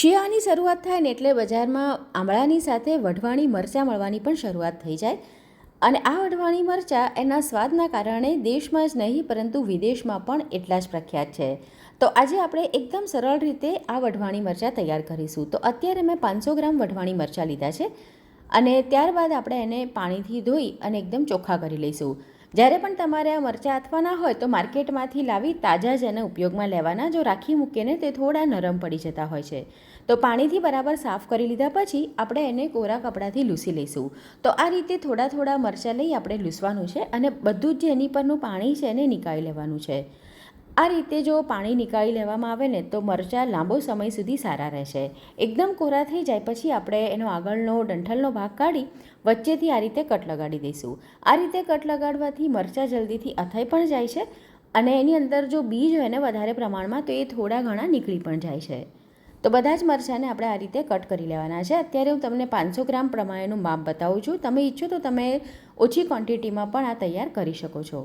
શિયાળાની શરૂઆત થાય ને એટલે બજારમાં આંબળાની સાથે વઢવાણી મરચાં મળવાની પણ શરૂઆત થઈ જાય. અને આ વઢવાણી મરચાં એના સ્વાદના કારણે દેશમાં જ નહીં, પરંતુ વિદેશમાં પણ એટલા જ પ્રખ્યાત છે. તો આજે આપણે એકદમ સરળ રીતે આ વઢવાણી મરચાં તૈયાર કરીશું. તો અત્યારે મેં પાંચસો ગ્રામ વઢવાણી મરચાં લીધા છે અને ત્યારબાદ આપણે એને પાણીથી ધોઈ અને એકદમ ચોખ્ખા કરી લઈશું. જ્યારે પણ તમારે આ મરચાં આથવાના હોય તો માર્કેટમાંથી લાવી તાજા જ એને ઉપયોગમાં લેવાના. જો રાખી મૂકીને તે થોડા નરમ પડી જતા હોય છે. તો પાણીથી બરાબર સાફ કરી લીધા પછી આપણે એને કોરા કપડાથી લૂસી લઈશું. તો આ રીતે થોડા થોડા મરચાં લઈ આપણે લૂસવાનું છે અને બધું જ જે એની પરનું પાણી છે એને નીકાળી લેવાનું છે. આ રીતે જો પાણી નીકાળી લેવામાં આવે ને, તો મરચાં લાંબો સમય સુધી સારા રહેશે. એકદમ કોરા થઈ જાય પછી આપણે એનો આગળનો ડંઠલનો ભાગ કાઢી વચ્ચેથી આ રીતે કટ લગાડી દઈશું. આ રીતે કટ લગાડવાથી મરચાં જલ્દીથી અથાઈ પણ જાય છે અને એની અંદર જો બીજ હોય ને વધારે પ્રમાણમાં, તો એ થોડા ઘણા નીકળી પણ જાય છે. તો બધા જ મરચાંને આપણે આ રીતે કટ કરી લેવાના છે. અત્યારે હું તમને પાંચસો ગ્રામ પ્રમાણેનું માપ બતાવું છું. તમે ઈચ્છો તો તમે ઓછી ક્વોન્ટિટીમાં પણ આ તૈયાર કરી શકો છો.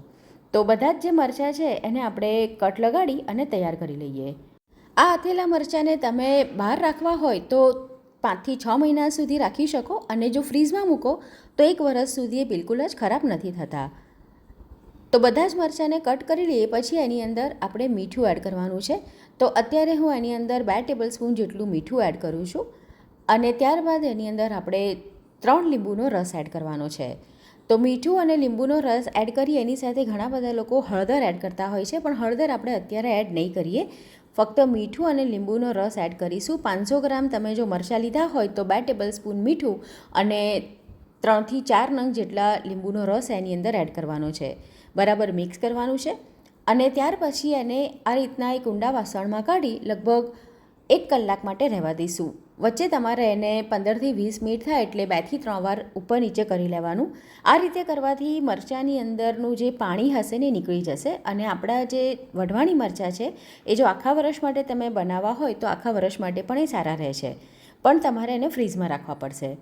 તો બધા જ જે મરચાં છે એને આપણે કટ લગાડી અને તૈયાર કરી લઈએ. આ આથેલા મરચાંને તમે બહાર રાખવા હોય તો પાંચથી છ મહિના સુધી રાખી શકો અને જો ફ્રીઝમાં મૂકો તો એક વરસ સુધી એ બિલકુલ જ ખરાબ નથી થતા. તો બધા જ મરચાંને કટ કરી લઈએ, પછી એની અંદર આપણે મીઠું એડ કરવાનું છે. તો અત્યારે હું એની અંદર બે ટેબલ સ્પૂન જેટલું મીઠું એડ કરું છું અને ત્યારબાદ એની અંદર આપણે ત્રણ લીંબુનો રસ એડ કરવાનો છે. તો મીઠું અને લીંબુનો રસ એડ કરી એની સાથે ઘણા બધા લોકો હળદર એડ કરતા હોય છે, પણ હળદર આપણે અત્યારે એડ નહીં કરીએ. ફક્ત મીઠું અને લીંબુનો રસ એડ કરીશું. પાંચસો ગ્રામ તમે જો મરચાં લીધા હોય તો બે ટેબલ સ્પૂન મીઠું અને ત્રણથી ચાર નંગ જેટલા લીંબુનો રસ એની અંદર એડ કરવાનો છે. બરાબર મિક્સ કરવાનું છે. અને ત્યાર પછી એને આ રીતના એક ઊંડા વાસણમાં કાઢી લગભગ એક કલાક માટે રહેવા દઈશું. વચ્ચે તમારે એને પંદરથી વીસ મિનિટ થાય એટલે બેથી ત્રણ વાર ઉપર નીચે કરી લેવાનું. આ રીતે કરવાથી મરચાંની અંદરનું જે પાણી હશે ને નીકળી જશે અને આપણા જે વઢવાણી મરચાં છે, એ જો આખા વર્ષ માટે તમે બનાવવા હોય તો આખા વર્ષ માટે પણ એ સારા રહેશે પણ તમારે એને ફ્રીઝમાં રાખવા પડશે.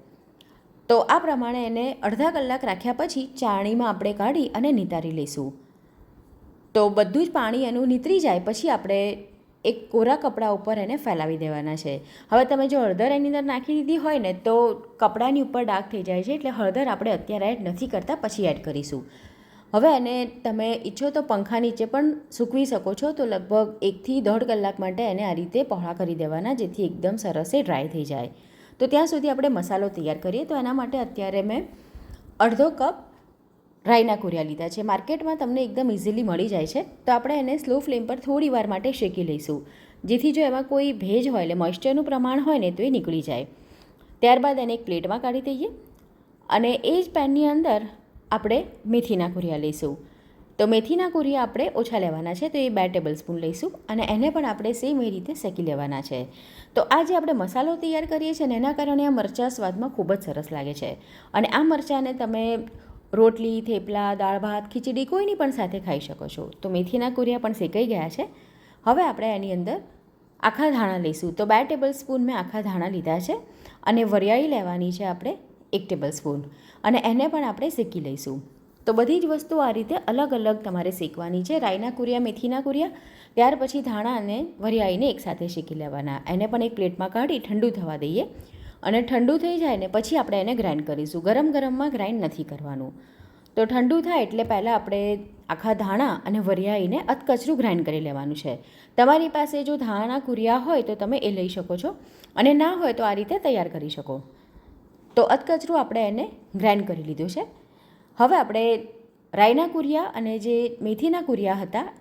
તો આ પ્રમાણે એને અડધા કલાક રાખ્યા પછી ચાણીમાં આપણે કાઢી અને નિતારી લઈશું. તો બધું જ પાણી એનું નીતરી જાય, પછી આપણે એક કોરા કપડા ઉપર એને ફેલાવી દેવાના છે. હવે તમે જો હળદર એની અંદર નાખી દીધી હોય ને, તો કપડાની ઉપર ડાર્ક થઈ જાય છે, એટલે હળદર આપણે અત્યારે એડ નથી કરતા, પછી એડ કરીશું. હવે એને તમે ઈચ્છો તો પંખા નીચે પણ સૂકવી શકો છો, તો લગભગ એકથી દોઢ કલાક માટે એને આ રીતે પહોળા કરી દેવાના, જેથી એકદમ સરસ એ ડ્રાય થઈ જાય. તો ત્યાં સુધી આપણે મસાલો તૈયાર કરીએ, તો એના માટે અત્યારે મેં અડધો કપ રાઈના કુરિયા લીધા છે. માર્કેટમાં તમને એકદમ ઇઝીલી મળી જાય છે. તો આપણે એને સ્લો ફ્લેમ પર થોડી વાર માટે શેકી લઈશું. જેથી જો એમાં કોઈ ભેજ હોય એટલે મોઇશ્ચરનું પ્રમાણ હોય ને તો એ નીકળી જાય. ત્યારબાદ એને એક પ્લેટમાં કાઢી દઈએ. અને એ જ પેનની અંદર આપણે મેથીના કોરિયા લઈશું. તો મેથીના કોરિયા આપણે ઓછા લેવાના છે. તો એ બે ટેબલ સ્પૂન લઈશું અને એને પણ આપણે સેમ એ રીતે શેકી લેવાના છે. તો આ જે આપણે મસાલો તૈયાર કરીએ છીએ ને એના કારણે આ મરચાં સ્વાદમાં ખૂબ જ સરસ લાગે છે. અને આ મરચાંને તમે રોટલી, થેપલા, દાળ ભાત, ખીચડી કોઈની પણ સાથે ખાઈ શકો છો. તો મેથીના કુરિયા પણ શેકાઈ ગયા છે. હવે આપણે એની અંદર આખા ધાણા લઈશું. તો બે ટેબલ સ્પૂન મેં આખા ધાણા લીધા છે અને વરિયાળી લેવાની છે આપણે એક ટેબલ સ્પૂન અને એને પણ આપણે શેકી લઈશું. તો બધી જ વસ્તુ આ રીતે અલગ અલગ તમારે શેકવાની છે. રાઈના કુરિયા, મેથીના કુરિયા. ત્યાર પછી ધાણા અને વરિયાળીને એકસાથે શેકી લેવાના. એને પણ એક પ્લેટમાં કાઢી ઠંડુ થવા દઈએ. અને ઠંડુ થઈ જાય ને પછી આપણે એને ગ્રાઇન્ડ કરીશું. ગરમ ગરમમાં ગ્રાઇન્ડ નથી કરવાનું. તો ઠંડુ થાય એટલે પહેલાં આપણે આખા ધાણા અને વરિયાઈને અધકચરું ગ્રાઇન્ડ કરી લેવાનું છે. તમારી પાસે જો ધાણા કુરિયા હોય તો તમે એ લઈ શકો છો. અને ના હોય તો આ રીતે તૈયાર કરી શકો. તો અધકચરું આપણે એને ગ્રાઇન્ડ કરી લીધું છે. હવે આપણે રાઈના કુરિયા અને જે મેથીના કુરિયા હતા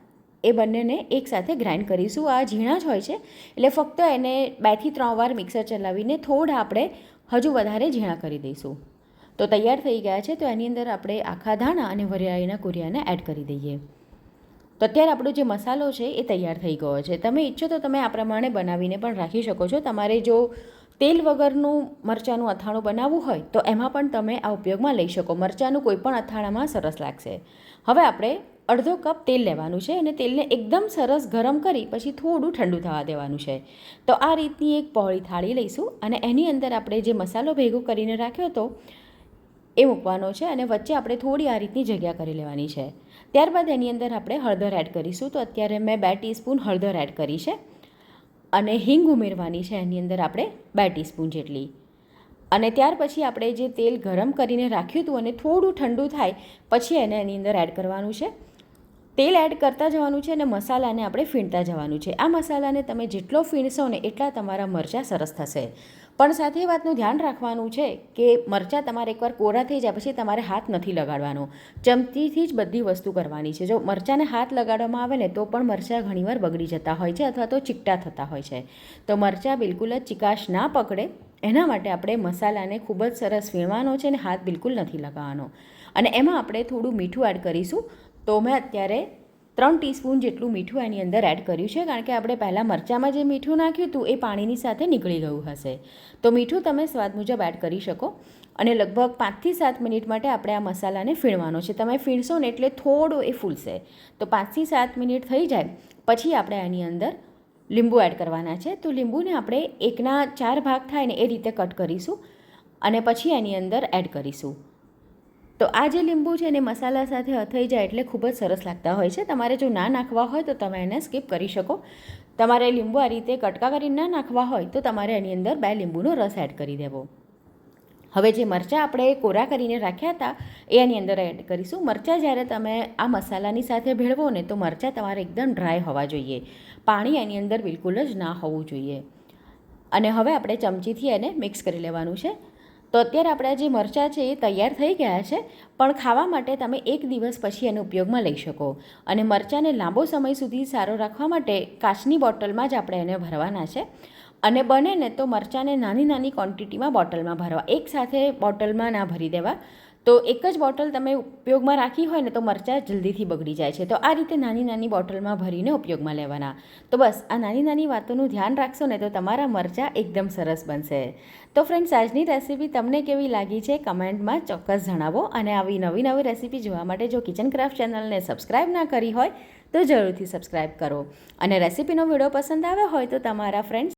એ બંનેને એકસાથે ગ્રાઇન્ડ કરીશું. આ ઝીણા જ હોય છે. એટલે ફક્ત એને બેથી ત્રણ વાર મિક્સર ચલાવીને થોડા આપણે હજુ વધારે ઝીણા કરી દઈશું. તો તૈયાર થઈ ગયા છે. તો એની અંદર આપણે આખા ધાણા અને વરિયાળીના કુરિયાને એડ કરી દઈએ. તો અત્યારે આપણો જે મસાલો છે એ તૈયાર થઈ ગયો છે. તમે ઈચ્છો તો તમે આ પ્રમાણે બનાવીને પણ રાખી શકો છો. તમારે જો તેલ વગરનું મરચાંનું અથાણું બનાવવું હોય તો એમાં પણ તમે આ ઉપયોગમાં લઈ શકો. મરચાંનું કોઈ પણ અથાણામાં સરસ લાગશે. હવે આપણે અડધો કપ તેલ લેવાનું છે અને તેલને એકદમ સરસ ગરમ કરી પછી થોડું ઠંડુ થવા દેવાનું છે. તો આ રીતની એક પહોળી થાળી લઈશું અને એની અંદર આપણે જે મસાલો ભેગો કરીને રાખ્યો હતો એ મૂકવાનો છે અને વચ્ચે આપણે થોડી આ રીતની જગ્યા કરી લેવાની છે. ત્યારબાદ એની અંદર આપણે હળદર એડ કરીશું. તો અત્યારે મેં બે ટીસ્પૂન હળદર એડ કરી છે અને હિંગ ઉમેરવાની છે એની અંદર આપણે બે ટીસ્પૂન જેટલી. અને ત્યાર પછી આપણે જે તેલ ગરમ કરીને રાખ્યું હતું અને થોડું ઠંડુ થાય પછી એને એની અંદર એડ કરવાનું છે. તેલ એડ કરતા જવાનું છે અને મસાલાને આપણે ફીણતા જવાનું છે. આ મસાલાને તમે જેટલો ફીણશો ને એટલા તમારા મરચાં સરસ થશે. પણ સાથે એ વાતનું ધ્યાન રાખવાનું છે કે મરચાં તમારે એકવાર કોરા થઈ જાય પછી તમારે હાથ નથી લગાડવાનો. ચમચીથી જ બધી વસ્તુ કરવાની છે. જો મરચાંને હાથ લગાડવામાં આવે ને તો પણ મરચાં ઘણીવાર બગડી જતા હોય છે અથવા તો ચીકટા થતા હોય છે. તો મરચાં બિલકુલ જ ચિકાશ ના પકડે. એના માટે આપણે મસાલાને ખૂબ જ સરસ ફીણવાનો છે અને હાથ બિલકુલ નથી લગાવવાનો. અને એમાં આપણે થોડું મીઠું એડ કરીશું. તો મેં અત્યારે ત્રણ ટીસ્પૂન જેટલું મીઠું એની અંદર એડ કર્યું છે, કારણ કે આપણે પહેલાં મરચાંમાં જે મીઠું નાખ્યું હતું, એ પાણીની સાથે નીકળી ગયું હશે. તો મીઠું તમે સ્વાદ મુજબ એડ કરી શકો અને લગભગ પાંચથી સાત મિનિટ માટે આપણે આ મસાલાને ફીણવાનો છે. તમે ફીણશો ને એટલે થોડો એ ફૂલશે. તો પાંચથી સાત મિનિટ થઈ જાય, પછી આપણે એની અંદર લીંબુ એડ કરવાના છે. તો લીંબુને આપણે એકના ચાર ભાગ થાય ને એ રીતે કટ કરીશું અને પછી એની અંદર એડ કરીશું. તો આ જે લીંબુ છે એને મસાલા સાથે અથઈ જાય એટલે ખૂબ જ સરસ લાગતા હોય છે. તમારે જો ના નાખવા હોય તો તમે એને સ્કીપ કરી શકો. તમારે લીંબુ આ રીતે કટકા કરીને ના નાખવા હોય તો તમારે એની અંદર બે લીંબુનો રસ એડ કરી દેવો. હવે જે મરચાં આપણે કોરા કરીને રાખ્યા હતા, એ એની અંદર એડ કરીશું. મરચાં જ્યારે તમે આ મસાલાની સાથે ભેળવો ને તો મરચાં તમારે એકદમ ડ્રાય હોવા જોઈએ. પાણી એની અંદર બિલકુલ જ ના હોવું જોઈએ. અને હવે આપણે ચમચીથી એને મિક્સ કરી લેવાનું છે. તો અત્યારે આપણા જે મરચાં છે એ તૈયાર થઈ ગયા છે, પણ ખાવા માટે તમે એક દિવસ પછી એને ઉપયોગમાં લઈ શકો. અને મરચાંને લાંબો સમય સુધી સારો રાખવા માટે કાચની બોટલમાં જ આપણે એને ભરવાના છે. અને બને ને તો મરચાંને નાની નાની ક્વોન્ટિટીમાં બોટલમાં ભરવા. એકસાથે બોટલમાં ના ભરી દેવા. તો એક જ બોટલ તમે ઉપયોગમાં રાખી હોય ને તો મરચાં જલ્દીથી બગડી જાય છે. તો આ રીતે નાની નાની બોટલમાં ભરીને ઉપયોગમાં લેવાના. તો બસ, આ નાની નાની વાતોનું ધ્યાન રાખશો ને તો તમારા મરચાં એકદમ સરસ બનશે. તો ફ્રેન્ડ્સ આજની રેસીપી તમને કેવી લાગી છે? કમેન્ટમાં ચોક્કસ જણાવો અને આવી નવી નવી રેસીપી જોવા માટે જો કિચન ક્રાફ્ટ ચેનલને સબસ્ક્રાઈબ ના કરી હોય તો જરૂરથી સબસ્ક્રાઈબ કરો. અને રેસીપીનો વીડિયો પસંદ આવ્યો હોય તો તમારા ફ્રેન્ડ્સ